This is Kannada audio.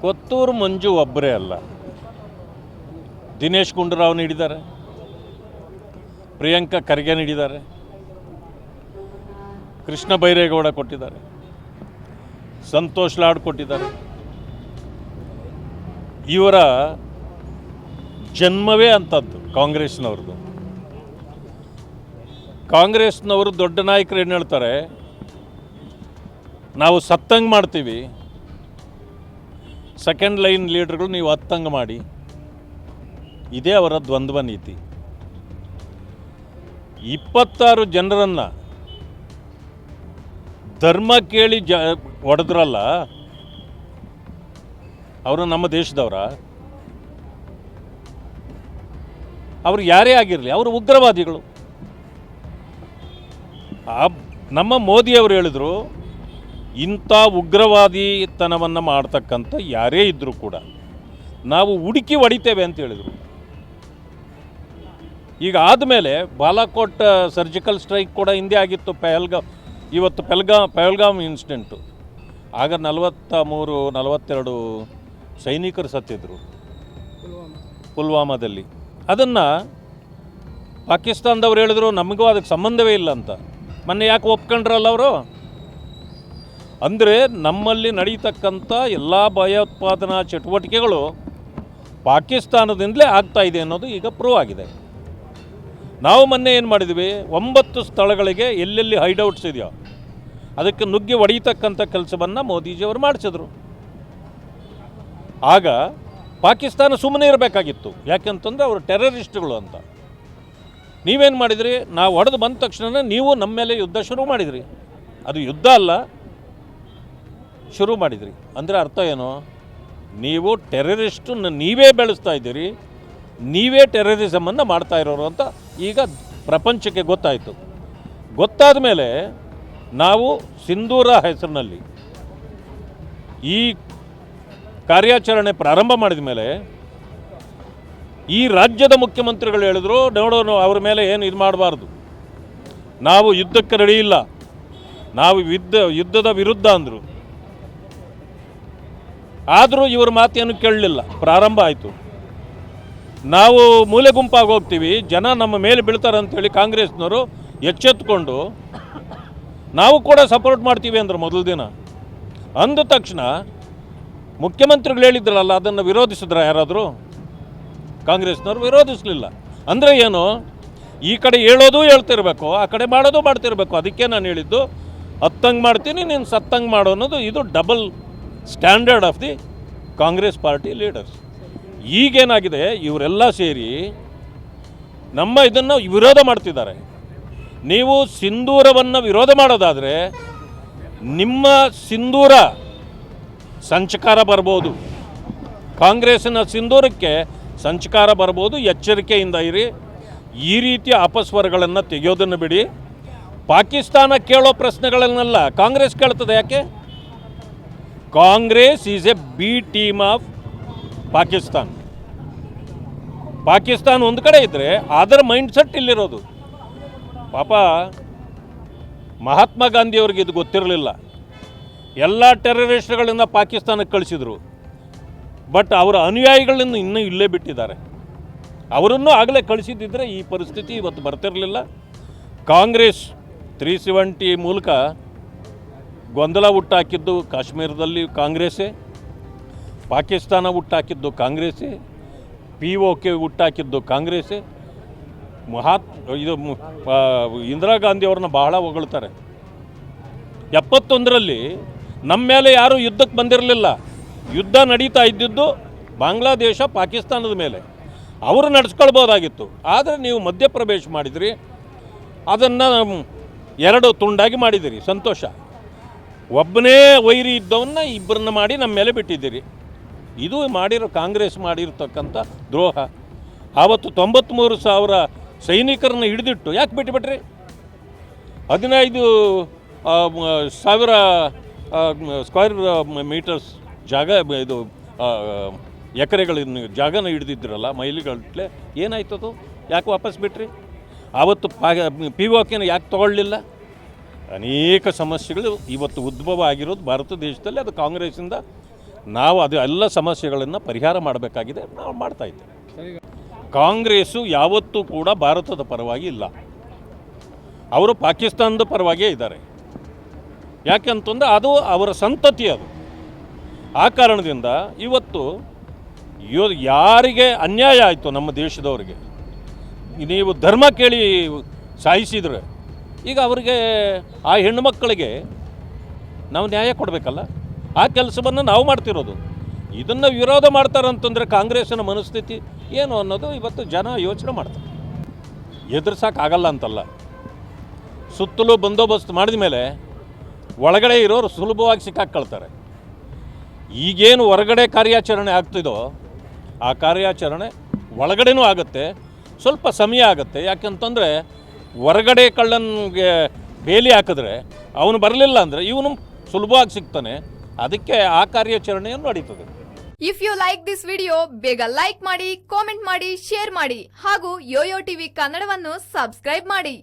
ಕೊತ್ತೂರು ಮಂಜು ಒಬ್ಬರೇ ಅಲ್ಲ. ದಿನೇಶ್ ಗುಂಡೂರಾವ್ ನೀಡಿದ್ದಾರೆ. ಪ್ರಿಯಾಂಕಾ ಖರ್ಗೆ ನೀಡಿದ್ದಾರೆ. ಕೃಷ್ಣ ಬೈರೇಗೌಡ ಕೊಟ್ಟಿದ್ದಾರೆ. ಸಂತೋಷ್ ಲಾಡ್ ಕೊಟ್ಟಿದ್ದಾರೆ. ಇವರ ಜನ್ಮವೇ ಅಂಥದ್ದು ಕಾಂಗ್ರೆಸ್ನವ್ರದ್ದು. ಕಾಂಗ್ರೆಸ್ನವರು ದೊಡ್ಡ ನಾಯಕರು ಏನು ಹೇಳ್ತಾರೆ? ನಾವು ಸತ್ತಂಗೆ ಮಾಡ್ತೀವಿ. ಸೆಕೆಂಡ್ ಲೈನ್ ಲೀಡರ್ಗಳು ನೀವು ಹತ್ತಂಗೆ ಮಾಡಿ. ಇದೇ ಅವರ ದ್ವಂದ್ವ ನೀತಿ. ಇಪ್ಪತ್ತಾರು ಜನರನ್ನು ಧರ್ಮ ಕೇಳಿ ಜ, ಹೊಡೆದ್ರಲ್ಲ, ಅವರು ನಮ್ಮ ದೇಶದವರ. ಅವರು ಯಾರೇ ಆಗಿರಲಿ, ಅವರು ಉಗ್ರವಾದಿಗಳು. ಆ, ನಮ್ಮ ಮೋದಿಯವರು ಹೇಳಿದರು ಇಂಥ ಉಗ್ರವಾದಿತನವನ್ನು ಮಾಡ್ತಕ್ಕಂಥ ಯಾರೇ ಇದ್ದರೂ ಕೂಡ ನಾವು ಹುಡುಕಿ ಹೊಡಿತೇವೆ ಅಂತ ಹೇಳಿದರು. ಈಗ ಆದಮೇಲೆ ಬಾಲಾಕೋಟ್ ಸರ್ಜಿಕಲ್ ಸ್ಟ್ರೈಕ್ ಕೂಡ ಹಿಂದೆ ಆಗಿತ್ತು ಪೆಹಲ್ಗಾಮ್, ಇವತ್ತು ಪೆಲ್ಗಾ ಪೆಹಲ್ಗಾಮ್ ಇನ್ಸಿಡೆಂಟು. ಆಗ ನಲವತ್ತ ಮೂರು ನಲವತ್ತೆರಡು ಸೈನಿಕರು ಸತ್ತಿದ್ರು ಪುಲ್ವಾಮಾದಲ್ಲಿ. ಅದನ್ನು ಪಾಕಿಸ್ತಾನದವ್ರು ಹೇಳಿದ್ರು, ನಮಗೂ ಅದಕ್ಕೆ ಸಂಬಂಧವೇ ಇಲ್ಲ ಅಂತ. ಮೊನ್ನೆ ಯಾಕೆ ಒಪ್ಕೊಂಡ್ರಲ್ಲ ಅವರು? ಅಂದರೆ ನಮ್ಮಲ್ಲಿ ನಡೀತಕ್ಕಂಥ ಎಲ್ಲ ಭಯೋತ್ಪಾದನಾ ಚಟುವಟಿಕೆಗಳು ಪಾಕಿಸ್ತಾನದಿಂದಲೇ ಆಗ್ತಾ ಇದೆ ಅನ್ನೋದು ಈಗ ಪ್ರೂವ್ ಆಗಿದೆ. ನಾವು ಮೊನ್ನೆ ಏನು ಮಾಡಿದ್ವಿ? ಒಂಬತ್ತು ಸ್ಥಳಗಳಿಗೆ ಎಲ್ಲೆಲ್ಲಿ ಹೈಡೌಟ್ಸ್ ಇದೆಯೋ, ಅದಕ್ಕೆ ನುಗ್ಗಿ ಒಡೆಯತಕ್ಕಂಥ ಕೆಲಸವನ್ನು ಮೋದಿಜಿಯವರು ಮಾಡಿಸಿದ್ರು. ಆಗ ಪಾಕಿಸ್ತಾನ ಸುಮ್ಮನೆ ಇರಬೇಕಾಗಿತ್ತು. ಯಾಕೆಂತಂದರೆ ಅವರು ಟೆರರಿಸ್ಟ್ಗಳು ಅಂತ. ನೀವೇನು ಮಾಡಿದ್ರಿ? ನಾವು ಹೊಡೆದು ಬಂದ ತಕ್ಷಣ ನೀವು ನಮ್ಮ ಮೇಲೆ ಯುದ್ಧ ಶುರು ಮಾಡಿದ್ರಿ. ಅದು ಯುದ್ಧ ಅಲ್ಲ ಶುರು ಮಾಡಿದ್ರಿ. ಅಂದರೆ ಅರ್ಥ ಏನು? ನೀವು ಟೆರರಿಸ್ಟನ್ನು ನೀವೇ ಬೆಳೆಸ್ತಾ ಇದ್ದೀರಿ. ನೀವೇ ಟೆರರಿಸಮನ್ನು ಮಾಡ್ತಾ ಇರೋರು ಅಂತ ಈಗ ಪ್ರಪಂಚಕ್ಕೆ ಗೊತ್ತಾಯಿತು. ಗೊತ್ತಾದ ಮೇಲೆ ನಾವು ಸಿಂಧೂರ ಹೆಸರಿನಲ್ಲಿ ಈ ಕಾರ್ಯಾಚರಣೆ ಪ್ರಾರಂಭ ಮಾಡಿದ ಮೇಲೆ ಈ ರಾಜ್ಯದ ಮುಖ್ಯಮಂತ್ರಿಗಳು ಹೇಳಿದ್ರು ನೋಡೋಣ ಅವ್ರ ಮೇಲೆ ಏನು ಇದು ಮಾಡಬಾರ್ದು. ನಾವು ಯುದ್ಧಕ್ಕೆ ರೆಡಿ ಇಲ್ಲ. ನಾವು ಯುದ್ಧ, ಯುದ್ಧದ ವಿರುದ್ಧ ಅಂದರು. ಆದರೂ ಇವ್ರ ಮಾತೇನು ಕೇಳಲಿಲ್ಲ. ಪ್ರಾರಂಭ ಆಯಿತು. ನಾವು ಮೂಲೆ ಗುಂಪಾಗಿ ಹೋಗ್ತೀವಿ. ಜನ ನಮ್ಮ ಮೇಲೆ ಬೀಳ್ತಾರೆ ಅಂತೇಳಿ ಕಾಂಗ್ರೆಸ್ನವರು ಎಚ್ಚೆತ್ತುಕೊಂಡು ನಾವು ಕೂಡ ಸಪೋರ್ಟ್ ಮಾಡ್ತೀವಿ ಅಂದರು ಮೊದಲ ದಿನ. ಅಂದ ತಕ್ಷಣ ಮುಖ್ಯಮಂತ್ರಿಗಳು ಹೇಳಿದ್ರಲ್ಲ, ಅದನ್ನು ವಿರೋಧಿಸಿದ್ರ ಯಾರಾದರೂ? ಕಾಂಗ್ರೆಸ್ನವ್ರು ವಿರೋಧಿಸಲಿಲ್ಲ. ಅಂದರೆ ಏನು? ಈ ಕಡೆ ಹೇಳೋದು ಹೇಳ್ತಿರ್ಬೇಕು, ಆ ಕಡೆ ಮಾಡೋದು ಮಾಡ್ತಿರ್ಬೇಕು. ಅದಕ್ಕೆ ನಾನು ಹೇಳಿದ್ದು ಹತ್ತಂಗೆ ಮಾಡ್ತೀನಿ, ನೀನು ಸತ್ತಂಗೆ ಮಾಡೋ ಅನ್ನೋದು. ಇದು double standard of the Congress party leaders. ಈಗೇನಾಗಿದೆ, ಇವರೆಲ್ಲ ಸೇರಿ ನಮ್ಮ ಇದನ್ನು ವಿರೋಧ ಮಾಡ್ತಿದ್ದಾರೆ. ನೀವು ಸಿಂಧೂರವನ್ನು ವಿರೋಧ ಮಾಡೋದಾದರೆ ನಿಮ್ಮ ಸಿಂಧೂರ ಸಂಚಕಾರ ಬರ್ಬೋದು. ಕಾಂಗ್ರೆಸ್ಸಿನ ಸಿಂಧೂರಕ್ಕೆ ಸಂಚಕಾರ ಬರ್ಬೋದು, ಎಚ್ಚರಿಕೆಯಿಂದ ಇರಿ. ಈ ರೀತಿಯ ಅಪಸ್ವರಗಳನ್ನು ತೆಗೆಯೋದನ್ನು ಬಿಡಿ. ಪಾಕಿಸ್ತಾನ ಕೇಳೋ ಪ್ರಶ್ನೆಗಳನ್ನೆಲ್ಲ ಕಾಂಗ್ರೆಸ್ ಕೇಳ್ತದೆ ಯಾಕೆ? Congress is A B team of Pakistan. Pakistan ಒಂದು ಕಡೆ ಇದ್ದರೆ ಅದರ ಮೈಂಡ್ ಸೆಟ್ ಇಲ್ಲಿರೋದು. ಪಾಪ ಮಹಾತ್ಮ ಗಾಂಧಿಯವ್ರಿಗೆ ಇದು ಗೊತ್ತಿರಲಿಲ್ಲ. ಎಲ್ಲ ಟೆರರಿಸ್ಟ್ಗಳಿಂದ ಪಾಕಿಸ್ತಾನಕ್ಕೆ ಕಳಿಸಿದರು. ಬಟ್ ಅವರ ಅನುಯಾಯಿಗಳನ್ನು ಇನ್ನೂ ಇಲ್ಲೇ ಬಿಟ್ಟಿದ್ದಾರೆ. ಅವರನ್ನು ಆಗಲೇ ಕಳಿಸಿದ್ದಿದ್ರೆ ಈ ಪರಿಸ್ಥಿತಿ ಇವತ್ತು ಬರ್ತಿರಲಿಲ್ಲ. ಕಾಂಗ್ರೆಸ್ ತ್ರೀ ಸೆವೆಂಟಿ ಮೂಲಕ ಗೊಂದಲ ಹುಟ್ಟಾಕಿದ್ದು ಕಾಶ್ಮೀರದಲ್ಲಿ ಕಾಂಗ್ರೆಸ್ಸೇ, ಪಾಕಿಸ್ತಾನ ಹುಟ್ಟಾಕಿದ್ದು ಕಾಂಗ್ರೆಸ್ಸೇ ಪಿ ಒ ಕೆ ಹುಟ್ಟಾಕಿದ್ದು ಕಾಂಗ್ರೆಸ್ಸೇ, ಮಹಾತ್, ಇದು ಇಂದಿರಾ ಗಾಂಧಿಯವ್ರನ್ನ ಬಹಳ ಹೊಗಳ್ತಾರೆ. ಎಪ್ಪತ್ತೊಂದರಲ್ಲಿ ನಮ್ಮ ಮೇಲೆ ಯಾರೂ ಯುದ್ಧಕ್ಕೆ ಬಂದಿರಲಿಲ್ಲ. ಯುದ್ಧ ನಡೀತಾ ಇದ್ದಿದ್ದು ಬಾಂಗ್ಲಾದೇಶ, ಪಾಕಿಸ್ತಾನದ ಮೇಲೆ. ಅವರು ನಡೆಸ್ಕೊಳ್ಬೋದಾಗಿತ್ತು. ಆದರೆ ನೀವು ಮಧ್ಯಪ್ರವೇಶ ಮಾಡಿದಿರಿ. ಅದನ್ನು ಎರಡು ತುಂಡಾಗಿ ಮಾಡಿದಿರಿ. ಸಂತೋಷ. ಒಬ್ಬನೇ ವೈರಿ ಇದ್ದವನ್ನ ಇಬ್ಬರನ್ನ ಮಾಡಿ ನಮ್ಮ ಮೇಲೆ ಬಿಟ್ಟಿದ್ದೀರಿ ಇದು ಮಾಡಿರೋ ಕಾಂಗ್ರೆಸ್ ಮಾಡಿರತಕ್ಕಂಥ ದ್ರೋಹ ಆವತ್ತು ತೊಂಬತ್ತ್ಮೂರು ಸಾವಿರ ಸೈನಿಕರನ್ನ ಹಿಡಿದಿಟ್ಟು ಯಾಕೆ ಬಿಟ್ಟುಬಿಟ್ರಿ ಹದಿನೈದು ಸಾವಿರ ಸ್ಕ್ವೇರ್ ಮೀಟರ್ಸ್ ಜಾಗ ಇದು ಎಕರೆಗಳನ್ನು ಜಾಗನ ಹಿಡಿದಿದ್ರಲ್ಲ ಮೈಲಿಗಟ್ಟಲೆ ಏನಾಯ್ತದು ಯಾಕೆ ವಾಪಸ್ ಬಿಟ್ರಿ ಆವತ್ತು ಪಾ ಪಿ ಓಕೆನ ಯಾಕೆ ತಗೊಳ್ಳಿಲ್ಲ ಅನೇಕ ಸಮಸ್ಯೆಗಳು ಇವತ್ತು ಉದ್ಭವ ಆಗಿರೋದು ಭಾರತ ದೇಶದಲ್ಲಿ, ಅದು ಕಾಂಗ್ರೆಸ್ಸಿಂದ ನಾವು ಅದು ಎಲ್ಲ ಸಮಸ್ಯೆಗಳನ್ನು ಪರಿಹಾರ ಮಾಡಬೇಕಾಗಿದೆ ನಾವು ಮಾಡ್ತಾ ಇದ್ದೇವೆ. ಕಾಂಗ್ರೆಸ್ಸು ಯಾವತ್ತೂ ಕೂಡ ಭಾರತದ ಪರವಾಗಿ ಇಲ್ಲ. ಅವರು ಪಾಕಿಸ್ತಾನದ ಪರವಾಗಿಯೇ ಇದ್ದಾರೆ. ಯಾಕೆಂತಂದರೆ ಅದು ಅವರ ಸಂತತಿ ಅದು. ಆ ಕಾರಣದಿಂದ ಇವತ್ತು ಯೋ ಯಾರಿಗೆ ಅನ್ಯಾಯ ಆಯಿತು ನಮ್ಮ ದೇಶದವರಿಗೆ? ನೀವು ಧರ್ಮ ಕೇಳಿ ಸಾಯಿಸಿದ್ರೆ ಈಗ ಅವರಿಗೆ ಆ ಹೆಣ್ಣುಮಕ್ಕಳಿಗೆ ನಾವು ನ್ಯಾಯ ಕೊಡಬೇಕಲ್ಲ? ಆ ಕೆಲಸವನ್ನು ನಾವು ಮಾಡ್ತಿರೋದು. ಇದನ್ನು ವಿರೋಧ ಮಾಡ್ತಾರಂತಂದರೆ ಕಾಂಗ್ರೆಸ್ನ ಮನಸ್ಥಿತಿ ಏನು ಅನ್ನೋದು ಇವತ್ತು ಜನ ಯೋಚನೆ ಮಾಡ್ತಾರೆ. ಎದುರ್ಸೋಕ್ಕಾಗಲ್ಲ ಅಂತಲ್ಲ. ಸುತ್ತಲೂ ಬಂದೋಬಸ್ತ್ ಮಾಡಿದ ಮೇಲೆ ಒಳಗಡೆ ಇರೋರು ಸುಲಭವಾಗಿ ಸಿಕ್ಕಾಕೊಳ್ತಾರೆ ಈಗೇನು ಹೊರಗಡೆ ಕಾರ್ಯಾಚರಣೆ ಆಗ್ತಿದೋ ಆ ಕಾರ್ಯಾಚರಣೆ ಒಳಗಡೆನೂ ಆಗುತ್ತೆ, ಸ್ವಲ್ಪ ಸಮಯ ಆಗುತ್ತೆ. ಯಾಕೆಂತಂದರೆ ಹೊರಗಡೆ ಕಳ್ಳನಿಗೆ ಬೇಲಿ ಹಾಕಿದ್ರೆ ಅವನು ಬರಲಿಲ್ಲ ಅಂದರೆ ಇವನು ಸುಲಭವಾಗಿ ಸಿಗ್ತಾನೆ. ಅದಕ್ಕೆ ಆ ಕಾರ್ಯಾಚರಣೆಯನ್ನು ನಡೀತದೆ. If you like this video ಬೇಗ ಲೈಕ್ ಮಾಡಿ ಕಾಮೆಂಟ್ ಮಾಡಿ ಶೇರ್ ಮಾಡಿ ಹಾಗೂ ಯೋಯೋ ಟಿವಿ ಕನ್ನಡವನ್ನು ಸಬ್ಸ್ಕ್ರೈಬ್ ಮಾಡಿ.